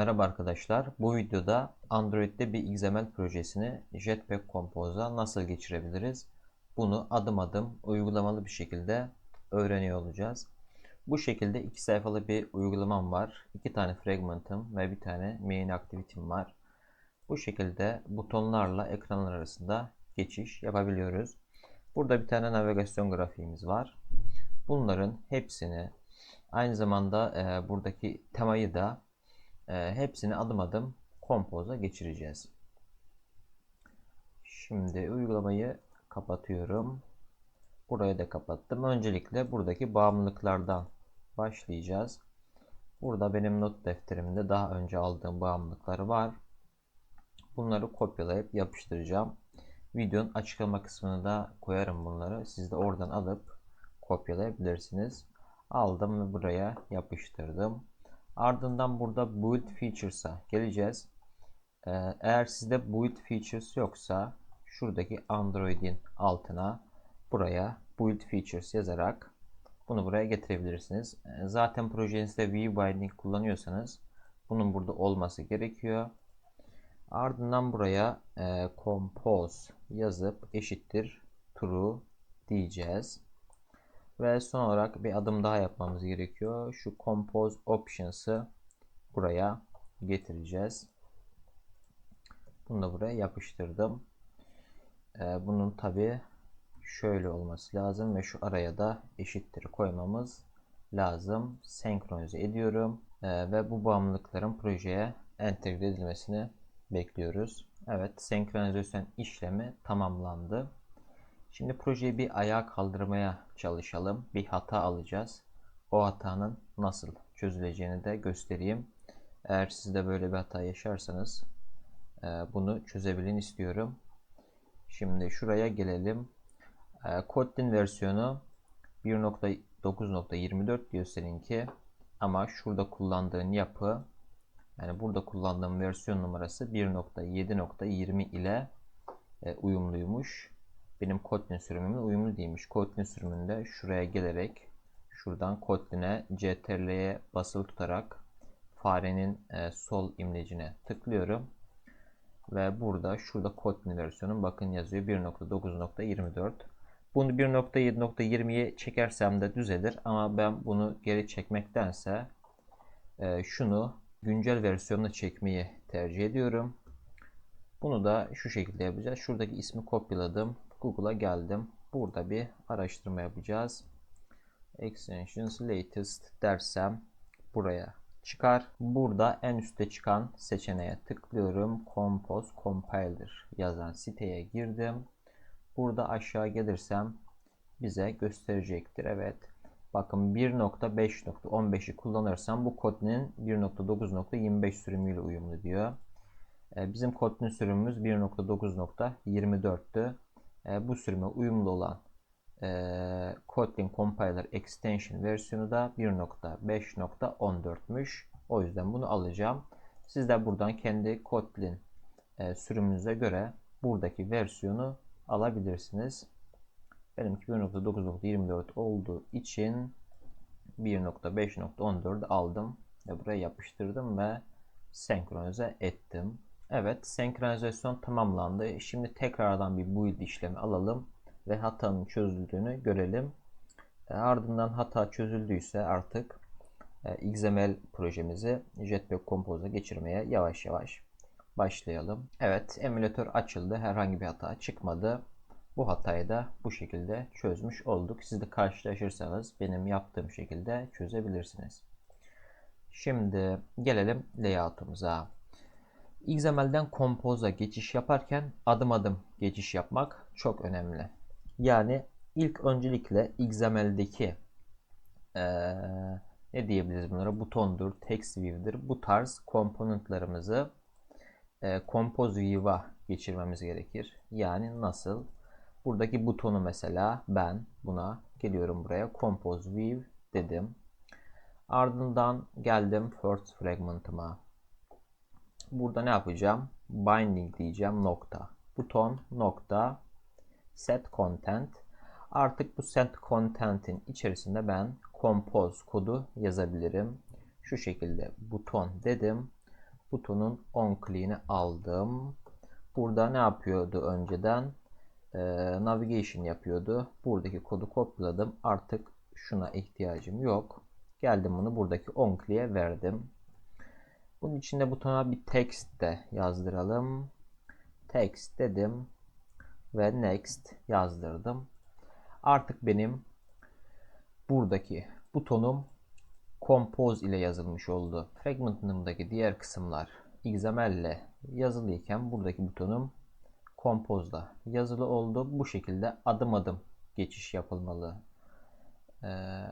Merhaba arkadaşlar. Bu videoda Android'de bir XML projesini Jetpack Compose'a nasıl geçirebiliriz? Bunu adım adım uygulamalı bir şekilde öğreniyor olacağız. Bu şekilde iki sayfalı bir uygulamam var. İki tane fragment'ım ve bir tane main activity'm var. Bu şekilde butonlarla ekranlar arasında geçiş yapabiliyoruz. Burada bir tane navigasyon grafiğimiz var. Bunların hepsini aynı zamanda e, buradaki temayı da e, hepsini adım adım Compose'a geçireceğiz. Şimdi uygulamayı kapatıyorum. Burayı da kapattım. Öncelikle buradaki bağımlılıklardan başlayacağız. Burada benim not defterimde daha önce aldığım bağımlılıklar var. Bunları kopyalayıp yapıştıracağım. Videonun açıklama kısmına da koyarım bunları. Siz de oradan alıp kopyalayabilirsiniz. Aldım ve buraya yapıştırdım. Ardından burada build features'a geleceğiz. Ee, eğer sizde build features yoksa şuradaki Android'in altına buraya build features yazarak bunu buraya getirebilirsiniz. Ee, zaten projenizde view binding kullanıyorsanız bunun burada olması gerekiyor. Ardından buraya e, compose yazıp eşittir true diyeceğiz. Ve son olarak bir adım daha yapmamız gerekiyor. Şu compose options'ı buraya getireceğiz. Bunu da buraya yapıştırdım. Ee, bunun tabi şöyle olması lazım ve şu araya da eşittir koymamız lazım. Senkronize ediyorum ee, ve bu bağımlılıkların projeye entegre edilmesini bekliyoruz. Evet, senkronizasyon işlemi tamamlandı. Şimdi projeyi bir ayağa kaldırmaya çalışalım. Bir hata alacağız. O hatanın nasıl çözüleceğini de göstereyim. Eğer siz de böyle bir hata yaşarsanız e, bunu çözebilin istiyorum. Şimdi şuraya gelelim. E, Kotlin versiyonu 1.9.24 diyor seninki. Ama şurada kullandığın yapı yani burada kullandığım versiyon numarası 1.7.20 ile e, uyumluymuş benim Kotlin sürümümle uyumlu değilmiş. Kotlin sürümünde şuraya gelerek şuradan Kotlin'e CTRL'ye basılı tutarak farenin e, sol imlecine tıklıyorum. Ve burada şurada Kotlin versiyonun bakın yazıyor 1.9.24. Bunu 1.7.20'ye çekersem de düzelir ama ben bunu geri çekmektense e, şunu güncel versiyonuna çekmeyi tercih ediyorum. Bunu da şu şekilde yapacağız. Şuradaki ismi kopyaladım. Google'a geldim. Burada bir araştırma yapacağız. Extensions latest dersem buraya çıkar. Burada en üstte çıkan seçeneğe tıklıyorum. Compose Compiler yazan siteye girdim. Burada aşağı gelirsem bize gösterecektir. Evet. Bakın 1.5.15'i kullanırsam bu Kotlin'in 1.9.25 sürümüyle uyumlu diyor. Ee, bizim Kotlin sürümümüz 1.9.24'tü e, bu sürüme uyumlu olan e, Kotlin Compiler Extension versiyonu da 1.5.14'müş. O yüzden bunu alacağım. Siz de buradan kendi Kotlin e, sürümünüze göre buradaki versiyonu alabilirsiniz. Benimki 1.9.24 olduğu için 1.5.14'ü aldım ve buraya yapıştırdım ve senkronize ettim. Evet, senkronizasyon tamamlandı. Şimdi tekrardan bir build işlemi alalım ve hatanın çözüldüğünü görelim. E, ardından hata çözüldüyse artık e, XML projemizi Jetpack Compose'a geçirmeye yavaş yavaş başlayalım. Evet, emülatör açıldı. Herhangi bir hata çıkmadı. Bu hatayı da bu şekilde çözmüş olduk. Siz de karşılaşırsanız benim yaptığım şekilde çözebilirsiniz. Şimdi gelelim layout'umuza. XML'den Compose'a geçiş yaparken adım adım geçiş yapmak çok önemli. Yani ilk öncelikle XML'deki ee, ne diyebiliriz bunlara? Butondur, text view'dir. Bu tarz komponentlarımızı e, Compose View'a geçirmemiz gerekir. Yani nasıl? Buradaki butonu mesela ben buna geliyorum buraya Compose View dedim. Ardından geldim first fragment'ıma. Burada ne yapacağım? Binding diyeceğim nokta. Buton nokta set content. Artık bu set content'in içerisinde ben compose kodu yazabilirim. Şu şekilde buton dedim. butonun on click'ini aldım. Burada ne yapıyordu önceden? Ee, navigation yapıyordu. Buradaki kodu kopyaladım. Artık şuna ihtiyacım yok. Geldim bunu buradaki on click'e verdim. Bunun içinde butona bir text de yazdıralım. Text dedim ve next yazdırdım. Artık benim buradaki butonum compose ile yazılmış oldu. Fragment'ımdaki diğer kısımlar XML ile yazılıyken buradaki butonum Compose'da yazılı oldu. Bu şekilde adım adım geçiş yapılmalı. Ee,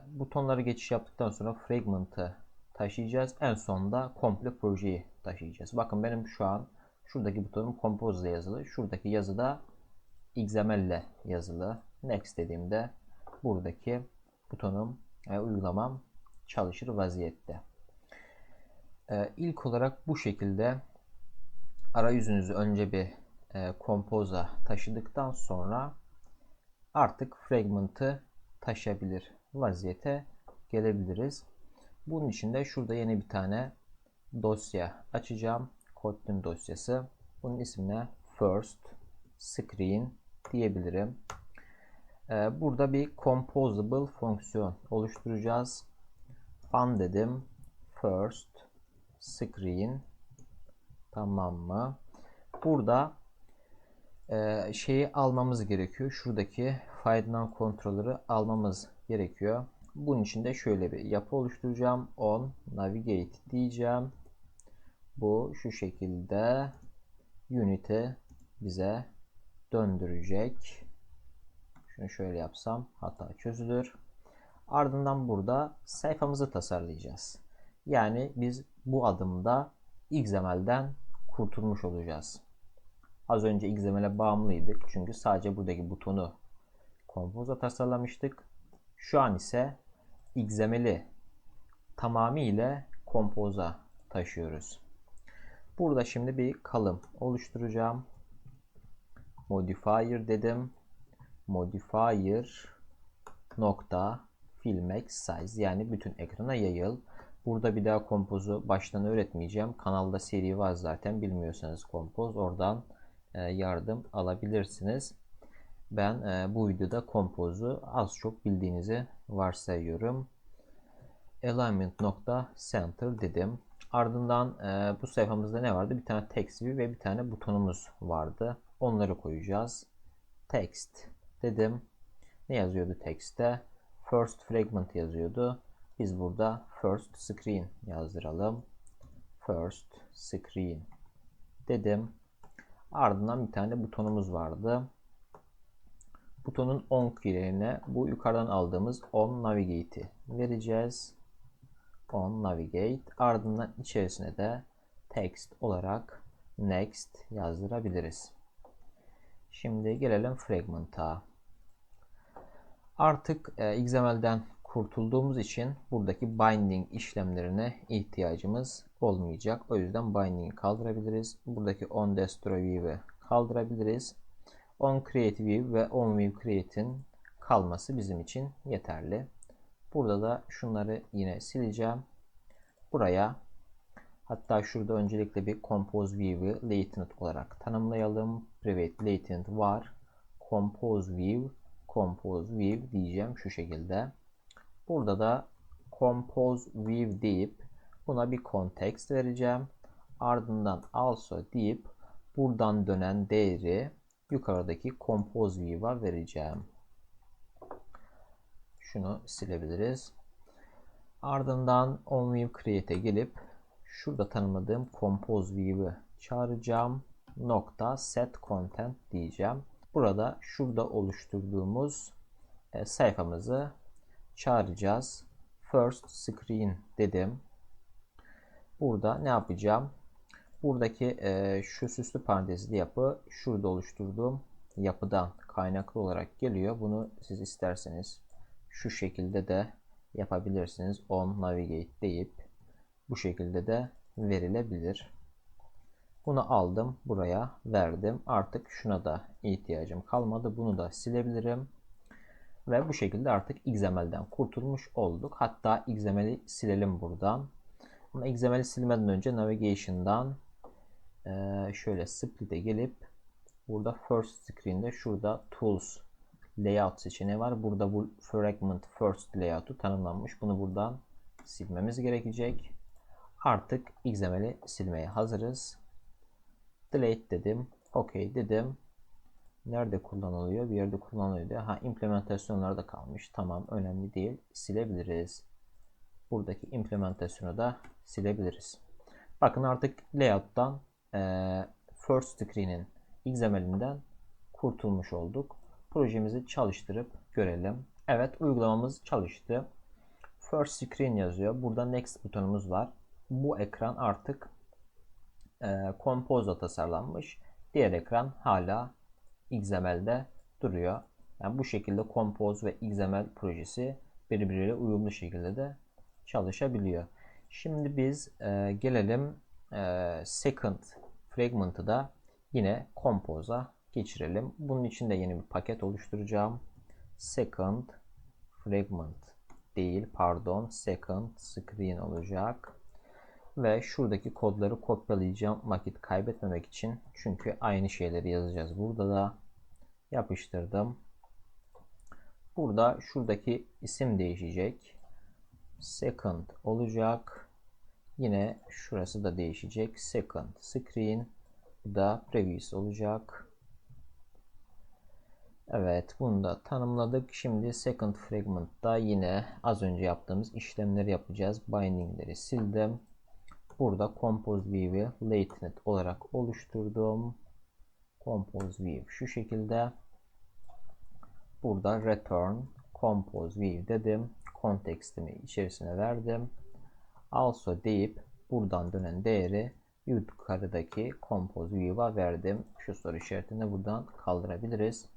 butonları geçiş yaptıktan sonra fragment'ı taşıyacağız. En sonunda komple projeyi taşıyacağız. Bakın benim şu an şuradaki butonum Compose ile yazılı. Şuradaki yazı da XML ile yazılı. Next dediğimde buradaki butonum e, uygulamam çalışır vaziyette. E, ilk olarak bu şekilde arayüzünüzü önce bir e, Compose'a taşıdıktan sonra artık fragment'ı taşıyabilir vaziyete gelebiliriz. Bunun için de şurada yeni bir tane dosya açacağım. Kotlin dosyası. Bunun ismine first screen diyebilirim. Ee, burada bir composable fonksiyon oluşturacağız. Fun dedim. First screen tamam mı? Burada e, şeyi almamız gerekiyor. Şuradaki faydalan kontrolörü almamız gerekiyor. Bunun için de şöyle bir yapı oluşturacağım. On navigate diyeceğim. Bu şu şekilde unit'i bize döndürecek. Şunu şöyle yapsam hata çözülür. Ardından burada sayfamızı tasarlayacağız. Yani biz bu adımda XML'den kurtulmuş olacağız. Az önce XML'e bağımlıydık. Çünkü sadece buradaki butonu Compose'a tasarlamıştık. Şu an ise XML'i tamamıyla Compose'a taşıyoruz. Burada şimdi bir kalım oluşturacağım. Modifier dedim. Modifier nokta fill max size yani bütün ekrana yayıl. Burada bir daha kompozu baştan öğretmeyeceğim. Kanalda seri var zaten bilmiyorsanız kompoz oradan e, yardım alabilirsiniz. Ben e, bu videoda kompozu az çok bildiğinizi varsayıyorum. Alignment nokta center dedim. Ardından e, bu sayfamızda ne vardı? Bir tane text view ve bir tane butonumuz vardı. Onları koyacağız. Text dedim. Ne yazıyordu text'te? First fragment yazıyordu. Biz burada first screen yazdıralım. First screen dedim. Ardından bir tane butonumuz vardı. Butonun on yerine bu yukarıdan aldığımız on navigate'i vereceğiz. On navigate. Ardından içerisine de text olarak next yazdırabiliriz. Şimdi gelelim fragment'a. Artık e, XML'den kurtulduğumuz için buradaki binding işlemlerine ihtiyacımız olmayacak. O yüzden binding'i kaldırabiliriz. Buradaki on destroy view'i kaldırabiliriz. On create view ve on view create'in kalması bizim için yeterli. Burada da şunları yine sileceğim. Buraya hatta şurada öncelikle bir compose view'ı latent olarak tanımlayalım. Private latent var. Compose view compose view diyeceğim şu şekilde. Burada da compose view deyip buna bir context vereceğim. Ardından also deyip buradan dönen değeri yukarıdaki compose view'a vereceğim. Şunu silebiliriz. Ardından on view create'e gelip şurada tanımladığım compose view'ı çağıracağım. Nokta set content diyeceğim. Burada şurada oluşturduğumuz e, sayfamızı çağıracağız. First screen dedim. Burada ne yapacağım? Buradaki e, şu süslü parantezli yapı şurada oluşturduğum yapıdan kaynaklı olarak geliyor. Bunu siz isterseniz şu şekilde de yapabilirsiniz. On navigate deyip bu şekilde de verilebilir. Bunu aldım buraya verdim. Artık şuna da ihtiyacım kalmadı. Bunu da silebilirim. Ve bu şekilde artık XML'den kurtulmuş olduk. Hatta XML'i silelim buradan. Ama XML'i silmeden önce Navigation'dan eee, şöyle Split'e gelip burada First Screen'de şurada Tools Layout seçeneği var. Burada bu Fragment First Layout'u tanımlanmış. Bunu buradan silmemiz gerekecek. Artık XML'i silmeye hazırız. Delete dedim. OK dedim. Nerede kullanılıyor? Bir yerde kullanılıyor. Ha implementasyonlarda kalmış. Tamam önemli değil. Silebiliriz. Buradaki implementasyonu da silebiliriz. Bakın artık layout'tan e, first screen'in XML'inden kurtulmuş olduk. Projemizi çalıştırıp görelim. Evet uygulamamız çalıştı. First screen yazıyor. Burada next butonumuz var. Bu ekran artık e, Compose'da tasarlanmış. Diğer ekran hala XML'de duruyor. Yani bu şekilde Compose ve XML projesi birbiriyle uyumlu şekilde de çalışabiliyor. Şimdi biz e, gelelim e, second fragment'ı da yine Compose'a geçirelim. Bunun için de yeni bir paket oluşturacağım. Second fragment değil pardon second screen olacak. Ve şuradaki kodları kopyalayacağım vakit kaybetmemek için. Çünkü aynı şeyleri yazacağız. Burada da yapıştırdım. Burada şuradaki isim değişecek. Second olacak. Yine şurası da değişecek. Second screen. Da previous olacak. Evet bunu da tanımladık. Şimdi second fragment'ta yine az önce yaptığımız işlemleri yapacağız. Binding'leri sildim. Burada Compose View'i olarak oluşturdum. Compose View şu şekilde. Burada return Compose View dedim. Kontekstimi içerisine verdim. Also deyip buradan dönen değeri yukarıdaki Compose View'a verdim. Şu soru işaretini buradan kaldırabiliriz.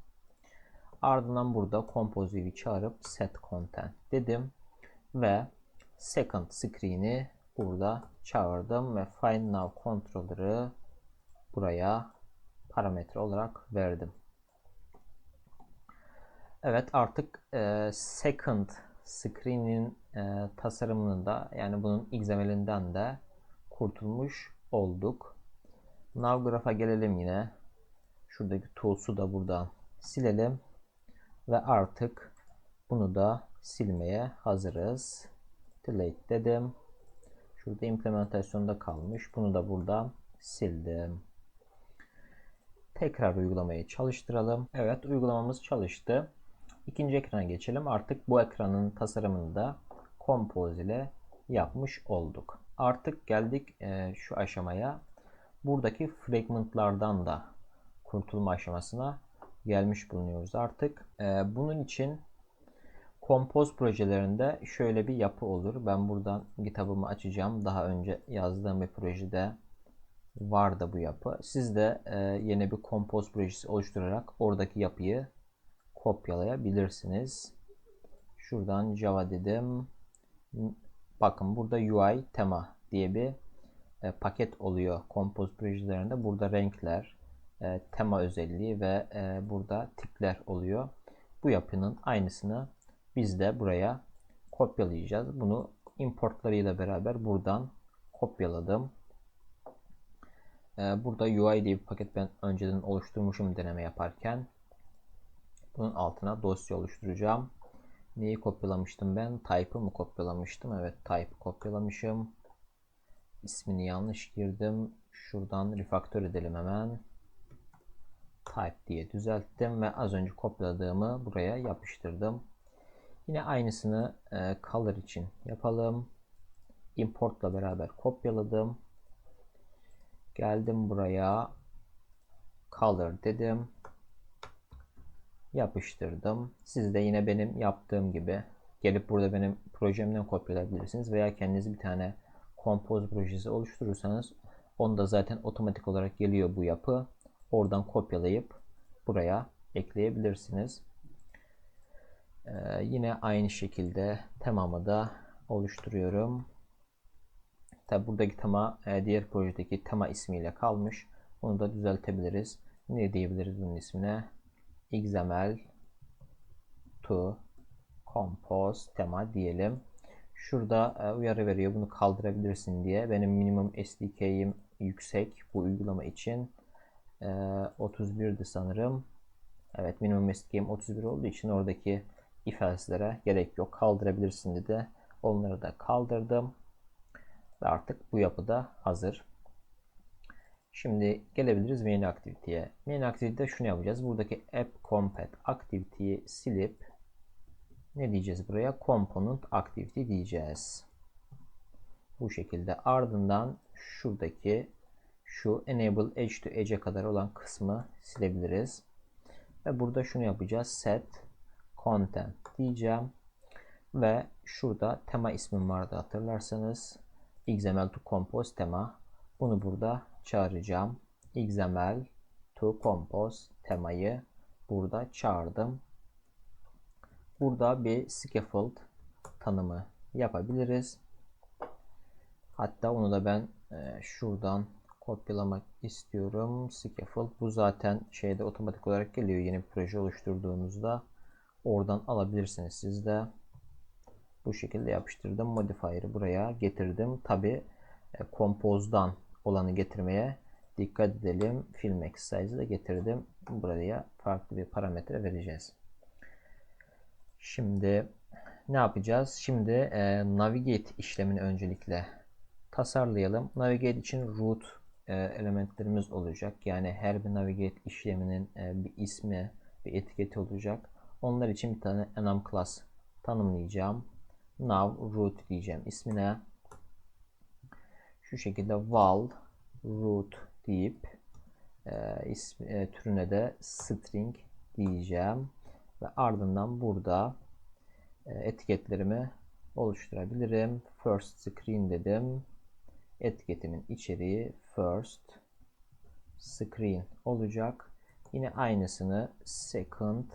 Ardından burada Compose View'i çağırıp set content dedim. Ve second screen'i burada çağırdım ve find now controller'ı buraya parametre olarak verdim. Evet artık e, second screen'in e, tasarımını da yani bunun XML'inden de kurtulmuş olduk. Now Graph'a gelelim yine. Şuradaki tools'u da buradan silelim. Ve artık bunu da silmeye hazırız. Delete dedim. Şurada implementasyonda kalmış. Bunu da buradan sildim. Tekrar uygulamayı çalıştıralım. Evet uygulamamız çalıştı. İkinci ekrana geçelim. Artık bu ekranın tasarımını da Compose ile yapmış olduk. Artık geldik e, şu aşamaya. Buradaki fragmentlardan da kurtulma aşamasına gelmiş bulunuyoruz artık. E, bunun için Compose projelerinde şöyle bir yapı olur. Ben buradan kitabımı açacağım. Daha önce yazdığım bir projede var da bu yapı. Siz de e, yeni bir Compose projesi oluşturarak oradaki yapıyı kopyalayabilirsiniz. Şuradan Java dedim. Bakın burada UI tema diye bir e, paket oluyor Compose projelerinde. Burada renkler, e, tema özelliği ve e, burada tipler oluyor. Bu yapının aynısını biz de buraya kopyalayacağız. Bunu importlarıyla beraber buradan kopyaladım. Ee, burada UI diye bir paket ben önceden oluşturmuşum deneme yaparken. Bunun altına dosya oluşturacağım. Neyi kopyalamıştım ben? Type'ı mı kopyalamıştım? Evet type kopyalamışım. İsmini yanlış girdim. Şuradan refaktör edelim hemen. Type diye düzelttim ve az önce kopyaladığımı buraya yapıştırdım. Yine aynısını e, color için yapalım. Importla beraber kopyaladım. Geldim buraya. Color dedim. Yapıştırdım. Siz de yine benim yaptığım gibi gelip burada benim projemden kopyalayabilirsiniz veya kendiniz bir tane Compose projesi oluşturursanız onda zaten otomatik olarak geliyor bu yapı. Oradan kopyalayıp buraya ekleyebilirsiniz. Ee, yine aynı şekilde temamı da oluşturuyorum. Tabi buradaki tema e, diğer projedeki tema ismiyle kalmış. Bunu da düzeltebiliriz. Ne diyebiliriz bunun ismine? XML to compose tema diyelim. Şurada e, uyarı veriyor bunu kaldırabilirsin diye. Benim minimum SDK'im yüksek bu uygulama için. E, 31'di sanırım. Evet minimum SDK'im 31 olduğu için oradaki if else'lere gerek yok. Kaldırabilirsin dedi. Onları da kaldırdım. Ve artık bu yapıda hazır. Şimdi gelebiliriz main aktiviteye. Main aktivitede şunu yapacağız. Buradaki app compat activity'yi silip ne diyeceğiz buraya? Component activity diyeceğiz. Bu şekilde ardından şuradaki şu enable edge to edge'e kadar olan kısmı silebiliriz. Ve burada şunu yapacağız. Set content diyeceğim. Ve şurada tema ismim vardı hatırlarsanız. XML to compose tema. Bunu burada çağıracağım. XML to compose temayı burada çağırdım. Burada bir scaffold tanımı yapabiliriz. Hatta onu da ben e, şuradan kopyalamak istiyorum. Scaffold bu zaten şeyde otomatik olarak geliyor yeni bir proje oluşturduğunuzda. Oradan alabilirsiniz siz de. Bu şekilde yapıştırdım. Modifier'ı buraya getirdim. Tabi e, Compose'dan olanı getirmeye dikkat edelim. Film Exercise'ı da getirdim. Buraya farklı bir parametre vereceğiz. Şimdi ne yapacağız? Şimdi e, Navigate işlemini öncelikle tasarlayalım. Navigate için root e, elementlerimiz olacak. Yani her bir Navigate işleminin e, bir ismi, bir etiketi olacak. Onlar için bir tane enum class tanımlayacağım. Nav root diyeceğim ismine. Şu şekilde val root deyip e, ismi, e, türüne de string diyeceğim ve ardından burada e, etiketlerimi oluşturabilirim. First screen dedim. Etiketimin içeriği first screen olacak. Yine aynısını second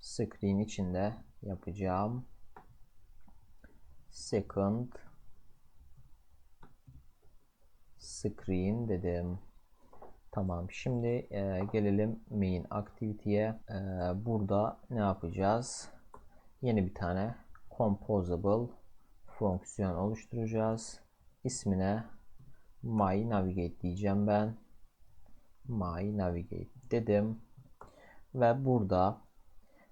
screen içinde yapacağım. Second screen dedim. Tamam. Şimdi e, gelelim main activity'ye. E, burada ne yapacağız? Yeni bir tane composable fonksiyon oluşturacağız. İsmine my navigate diyeceğim ben. My navigate dedim. Ve burada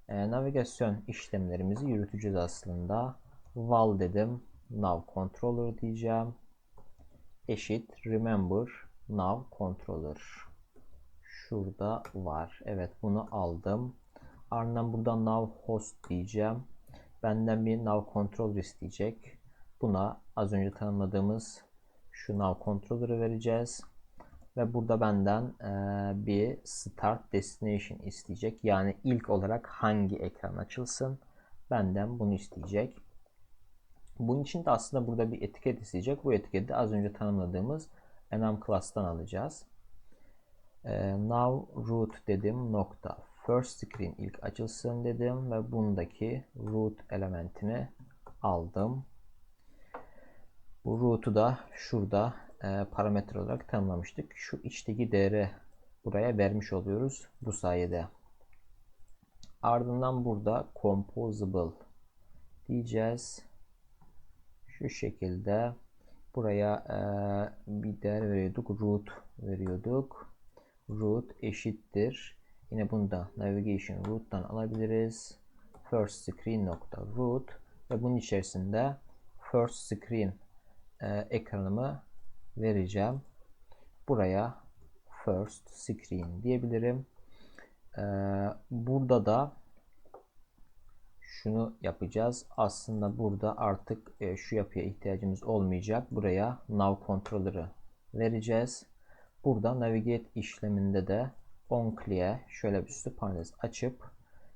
e, navigasyon işlemlerimizi yürüteceğiz aslında. Val dedim. Nav controller diyeceğim. Eşit remember Nav controller. Şurada var. Evet bunu aldım. Ardından buradan nav host diyeceğim. Benden bir nav controller isteyecek. Buna az önce tanımladığımız şu nav controller'ı vereceğiz. Ve burada benden e, bir start destination isteyecek. Yani ilk olarak hangi ekran açılsın. Benden bunu isteyecek. Bunun için de aslında burada bir etiket isteyecek. Bu etiketi az önce tanımladığımız enum class'tan alacağız. E, now root dedim nokta first screen ilk açılsın dedim ve bundaki root elementini aldım. Bu root'u da şurada e, parametre olarak tanımlamıştık. Şu içteki değeri buraya vermiş oluyoruz bu sayede. Ardından burada composable diyeceğiz. Şu şekilde buraya e, bir değer veriyorduk. Root veriyorduk. Root eşittir. Yine bunu da navigation root'tan alabiliriz. First screen nokta root ve bunun içerisinde first screen e, ekranımı vereceğim. Buraya first screen diyebilirim. E, burada da şunu yapacağız. Aslında burada artık e, şu yapıya ihtiyacımız olmayacak. Buraya nav controller'ı vereceğiz. Burada navigate işleminde de on clear şöyle bir üstü parantez açıp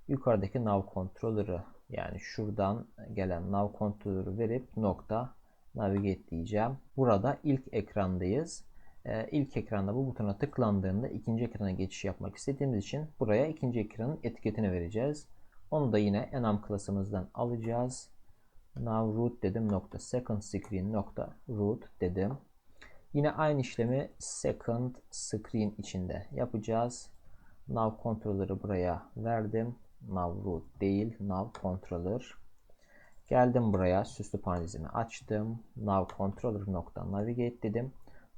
yukarıdaki nav controller'ı yani şuradan gelen nav controller'ı verip nokta navigate diyeceğim. Burada ilk ekrandayız. Ee, ilk ekranda bu butona tıklandığında ikinci ekrana geçiş yapmak istediğimiz için buraya ikinci ekranın etiketini vereceğiz. Onu da yine enum klasımızdan alacağız. Now root dedim nokta second screen nokta root dedim. Yine aynı işlemi second screen içinde yapacağız. Now controller'ı buraya verdim. Now root değil, now controller. Geldim buraya süslü parantezimi açtım. Now controller nokta navigate dedim.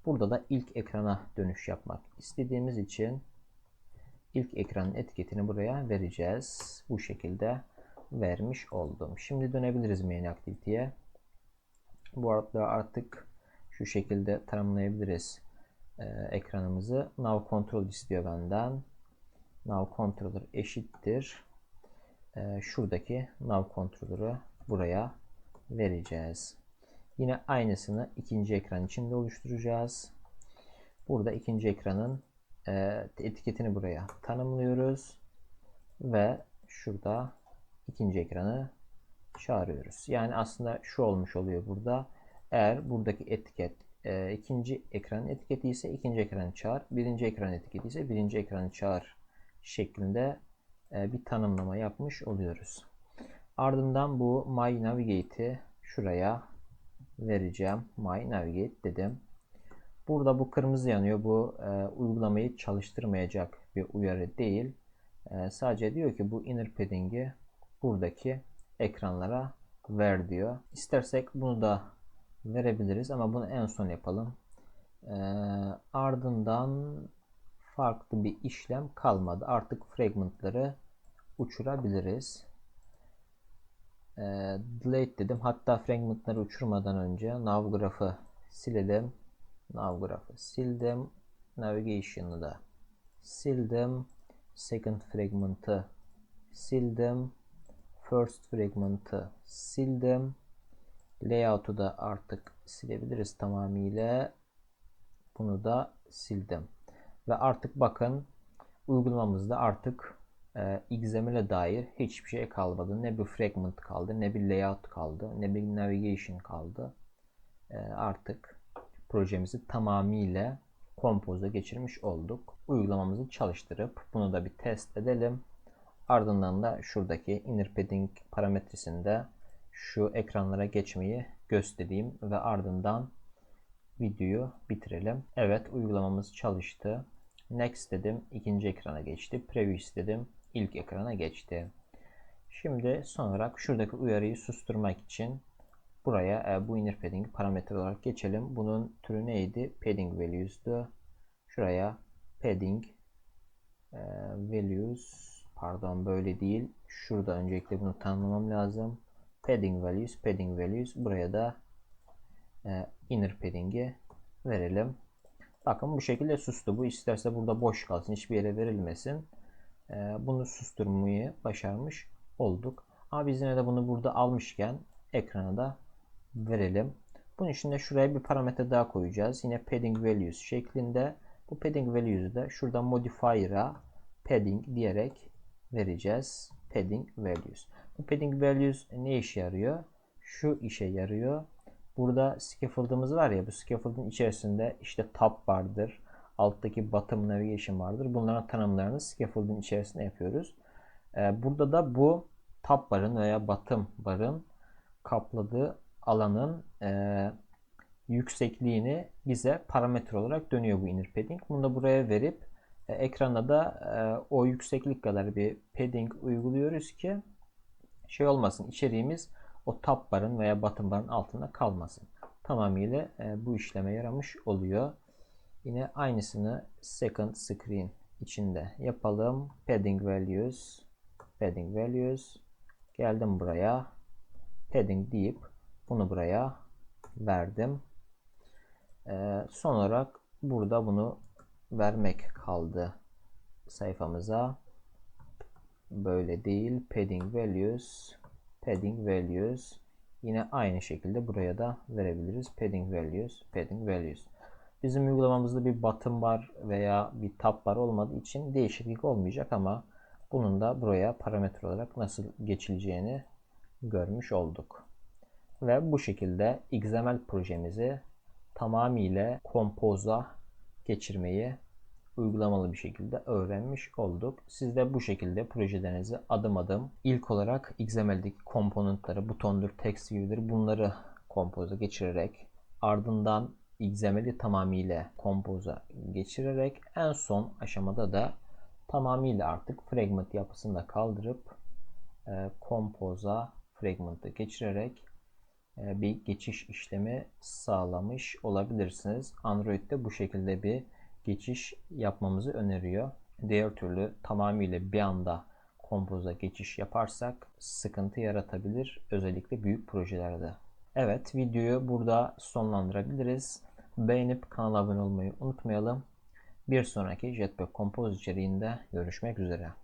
Burada da ilk ekrana dönüş yapmak istediğimiz için ilk ekranın etiketini buraya vereceğiz. Bu şekilde vermiş oldum. Şimdi dönebiliriz main activity'ye. Bu arada artık şu şekilde tanımlayabiliriz e, ekranımızı. Now control istiyor benden. Now controller eşittir. E, şuradaki now controller'ı buraya vereceğiz. Yine aynısını ikinci ekran için de oluşturacağız. Burada ikinci ekranın e, etiketini buraya tanımlıyoruz. Ve şurada ikinci ekranı çağırıyoruz. Yani aslında şu olmuş oluyor burada. Eğer buradaki etiket e, ikinci ekran etiketi ise ikinci ekranı çağır. Birinci ekran etiketi ise birinci ekranı çağır şeklinde e, bir tanımlama yapmış oluyoruz. Ardından bu My Navigate'i şuraya vereceğim. My Navigate dedim. Burada bu kırmızı yanıyor. Bu e, uygulamayı çalıştırmayacak bir uyarı değil. E, sadece diyor ki bu inner padding'i buradaki ekranlara ver diyor. İstersek bunu da verebiliriz ama bunu en son yapalım. E, ardından farklı bir işlem kalmadı. Artık fragmentları uçurabiliriz. E, delete dedim. Hatta fragmentları uçurmadan önce nav grafı. Nav grafı sildim. Navigation'ı da sildim. Second fragment'ı sildim. First fragment'ı sildim. Layout'u da artık silebiliriz tamamıyla. Bunu da sildim. Ve artık bakın uygulamamızda artık e, XML'e dair hiçbir şey kalmadı. Ne bir fragment kaldı, ne bir layout kaldı, ne bir navigation kaldı. E, artık projemizi tamamıyla Compose'a geçirmiş olduk. Uygulamamızı çalıştırıp bunu da bir test edelim. Ardından da şuradaki inner padding parametresinde şu ekranlara geçmeyi göstereyim ve ardından videoyu bitirelim. Evet uygulamamız çalıştı. Next dedim. ikinci ekrana geçti. Preview dedim. ilk ekrana geçti. Şimdi son olarak şuradaki uyarıyı susturmak için buraya e, bu inner padding parametre olarak geçelim. Bunun türü neydi? Padding values'du. Şuraya padding e, values pardon böyle değil. Şurada öncelikle bunu tanımlamam lazım. Padding values, padding values. Buraya da e, inner padding'i verelim. Bakın bu şekilde sustu. Bu isterse burada boş kalsın. Hiçbir yere verilmesin. E, bunu susturmayı başarmış olduk. Ama biz yine de bunu burada almışken ekrana da verelim. Bunun için de şuraya bir parametre daha koyacağız. Yine padding values şeklinde. Bu padding values'u da şurada modifier'a padding diyerek vereceğiz. Padding values. Bu padding values ne işe yarıyor? Şu işe yarıyor. Burada scaffold'ımız var ya bu scaffold'un içerisinde işte tab vardır. Alttaki bottom navigation vardır. Bunların tanımlarını scaffold'un içerisinde yapıyoruz. Ee, burada da bu tab barın veya bottom barın kapladığı alanın e, yüksekliğini bize parametre olarak dönüyor bu inner padding. Bunu da buraya verip e, ekranda da e, o yükseklik kadar bir padding uyguluyoruz ki şey olmasın içeriğimiz o top barın veya bottom barın altında kalmasın. Tamamıyla e, bu işleme yaramış oluyor. Yine aynısını second screen içinde yapalım. Padding values padding values geldim buraya padding deyip bunu buraya verdim. Ee, son olarak burada bunu vermek kaldı sayfamıza. Böyle değil. Padding values padding values yine aynı şekilde buraya da verebiliriz. Padding values padding values. Bizim uygulamamızda bir bottom bar veya bir tab bar olmadığı için değişiklik olmayacak ama bunun da buraya parametre olarak nasıl geçileceğini görmüş olduk. Ve bu şekilde XML projemizi tamamıyla Compose'a geçirmeyi uygulamalı bir şekilde öğrenmiş olduk. Siz de bu şekilde projelerinizi adım adım ilk olarak XML'deki komponentleri, butondur, text view'dir bunları Compose'a geçirerek ardından XML'i tamamıyla Compose'a geçirerek en son aşamada da tamamıyla artık fragment yapısını da kaldırıp e, Compose'a fragment'ı geçirerek bir geçiş işlemi sağlamış olabilirsiniz. Android'de bu şekilde bir geçiş yapmamızı öneriyor. Diğer türlü tamamıyla bir anda kompoza geçiş yaparsak sıkıntı yaratabilir. Özellikle büyük projelerde. Evet videoyu burada sonlandırabiliriz. Beğenip kanala abone olmayı unutmayalım. Bir sonraki Jetpack Compose içeriğinde görüşmek üzere.